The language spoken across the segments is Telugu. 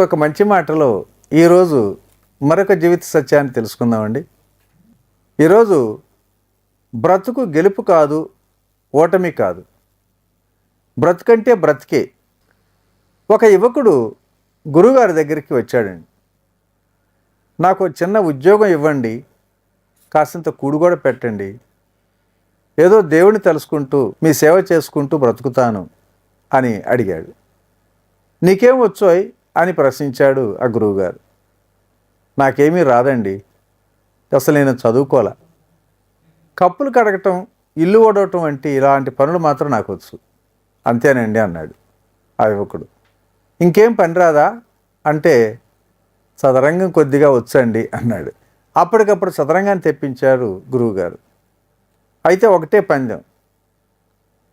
ఇంకొక మంచి మాటలో ఈరోజు మరొక జీవిత సత్యాన్ని తెలుసుకుందామండి. ఈరోజు బ్రతుకు గెలుపు కాదు ఓటమి కాదు. బ్రతుకంటే బ్రతికే ఒక యువకుడు గురుగారి దగ్గరికి వచ్చాడండి. నాకు చిన్న ఉద్యోగం ఇవ్వండి కాసింత కూడు కూడా పెట్టండి. ఏదో దేవుని తెలుసుకుంటూ మీ సేవ చేసుకుంటూ బ్రతుకుతాను అని అడిగాడు. నీకేం వచ్చోయ్? అని ప్రశ్నించాడు ఆ గురువుగారు. నాకేమీ రాదండి. అసలు నేను చదువుకోలే. కప్పులు కడగటం ఇల్లు ఓడవటం వంటి ఇలాంటి పనులు మాత్రం నాకు వచ్చు. అంతేనండి అన్నాడు ఆ యువకుడు. ఇంకేం పని రాదా? అంటే చదరంగం కొద్దిగా వచ్చండి అన్నాడు. అప్పటికప్పుడు చదరంగాన్ని తెప్పించారు గురువుగారు. అయితే ఒకటే పందెం.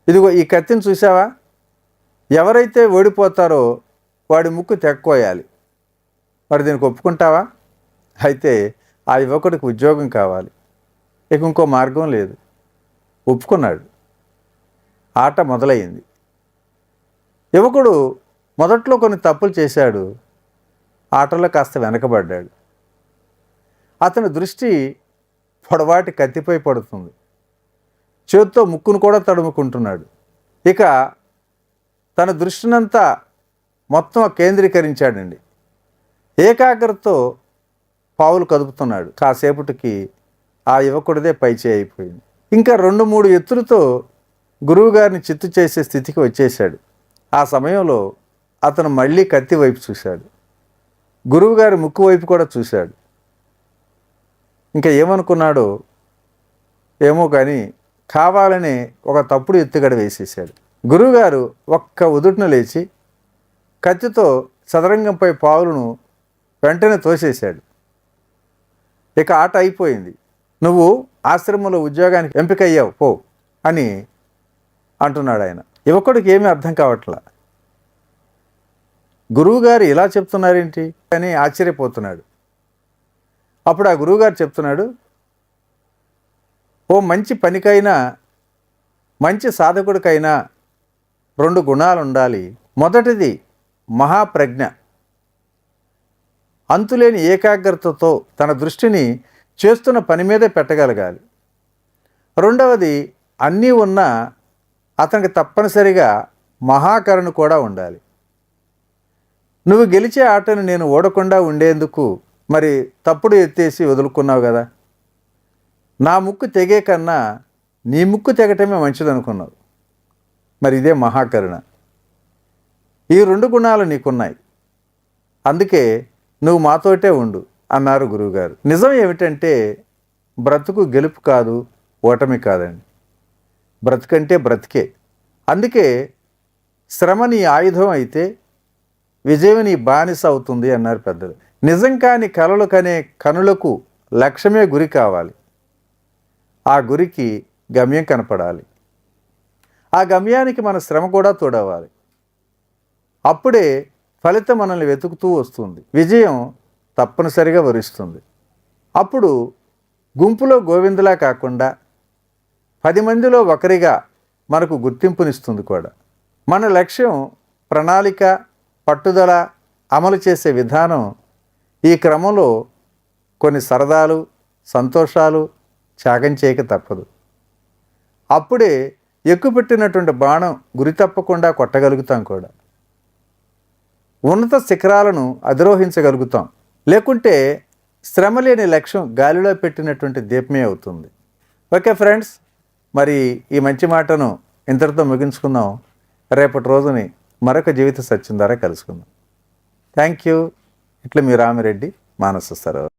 ఇదిగో ఈ కత్తిని చూసావా? ఎవరైతే ఓడిపోతారో వాడి ముక్కు తెక్కోయాలి. మరి దీనికి ఒప్పుకుంటావా? అయితే ఆ యువకుడికి ఉద్యోగం కావాలి. ఇక ఇంకో మార్గం లేదు. ఒప్పుకున్నాడు. ఆట మొదలైంది యువకుడు మొదట్లో కొన్ని తప్పులు చేశాడు. ఆటలో కాస్త వెనకబడ్డాడు. అతని దృష్టి పొడవాటి కత్తిపై పడుతుంది. చేత్తో ముక్కును కూడా తడుముకుంటున్నాడు. ఇక తన దృష్టినంతా మొత్తం కేంద్రీకరించాడండి. ఏకాగ్రతతో పావులు కదుపుతున్నాడు. కాసేపటికి ఆ యువకుడిదే పైచే అయిపోయింది. ఇంకా రెండు మూడు ఎత్తులతో గురువుగారిని చిత్తు చేసే స్థితికి వచ్చేశాడు. ఆ సమయంలో అతను మళ్ళీ కత్తి వైపు చూశాడు. గురువుగారి ముక్కు వైపు కూడా చూశాడు. ఇంకా ఏమనుకున్నాడో ఏమో కానీ కావాలని ఒక తప్పుడు ఎత్తుగడ వేసేసాడు గురువుగారు ఒక్క ఉదుటిన లేచి కత్తితో చదరంగంపై పావులను వెంటనే తోసేశాడు. ఇక ఆట అయిపోయింది. నువ్వు ఆశ్రమంలో ఉద్యోగానికి ఎంపికయ్యావు పో అని అంటున్నాడు ఆయన. యువకుడికి ఏమీ అర్థం కావట్లా. గురువుగారు ఇలా చెప్తున్నారేంటి అని ఆశ్చర్యపోతున్నాడు. అప్పుడు ఆ గురువుగారు చెప్తున్నాడు ఓ మంచి పనికైనా మంచి సాధకుడికైనా రెండు గుణాలు ఉండాలి మొదటిది మహాప్రజ్ఞ. అంతులేని ఏకాగ్రతతో తన దృష్టిని చేస్తున్న పని మీదే పెట్టగలగాలి. రెండవది అన్నీ ఉన్నా అతనికి తప్పనిసరిగా మహాకరుణ కూడా ఉండాలి. నువ్వు గెలిచే ఆటను నేను ఓడకుండా ఉండేందుకు మరి తప్పుడు ఎత్తేసి వదులుకున్నావు కదా. నా ముక్కు తెగే కన్నా నీ ముక్కు తెగటమే మంచిదనుకున్నావు. మరి ఇదే మహాకరుణ. ఈ రెండు గుణాలు నీకున్నాయి. అందుకే నువ్వు మాతోటే ఉండు అన్నారు గురువుగారు. నిజం ఏమిటంటే బ్రతుకు గెలుపు కాదు ఓటమి కాదండి. బ్రతుకంటే బ్రతికే. అందుకే శ్రమ నీ ఆయుధం అయితే విజయం నీ బానిస అవుతుంది అన్నారు పెద్దలు. నిజం కాని కలలు కనే కనులకు లక్ష్యమే గురి కావాలి. ఆ గురికి గమ్యం కనపడాలి. ఆ గమ్యానికి మన శ్రమ కూడా తోడవాలి అప్పుడే ఫలితం మనల్ని వెతుకుతూ వస్తుంది. విజయం తప్పనిసరిగా వరిస్తుంది. అప్పుడు గుంపులో గోవిందులా కాకుండా పది మందిలో ఒకరిగా మనకు గుర్తింపునిస్తుంది కూడా. మన లక్ష్యం ప్రణాళిక పట్టుదల అమలు చేసే విధానం ఈ క్రమంలో కొన్ని సరదాలు సంతోషాలు త్యాగం చేయక తప్పదు. అప్పుడే ఎక్కుపెట్టినటువంటి బాణం గురి తప్పకుండా కొట్టగలుగుతాం కూడా. ఉన్నత శిఖరాలను అధిరోహించగలుగుతాం. లేకుంటే శ్రమ లేని లక్ష్యం గాలిలో పెట్టినటువంటి దీపమే అవుతుంది. ఓకే ఫ్రెండ్స్ మరి ఈ మంచి మాటను ఇంతటితో ముగించుకుందాం. రేపటి రోజుని మరొక జీవిత సత్యం ద్వారా కలుసుకుందాం. Thank you. ఇట్లా మీ రామిరెడ్డి మానస సరోవర్.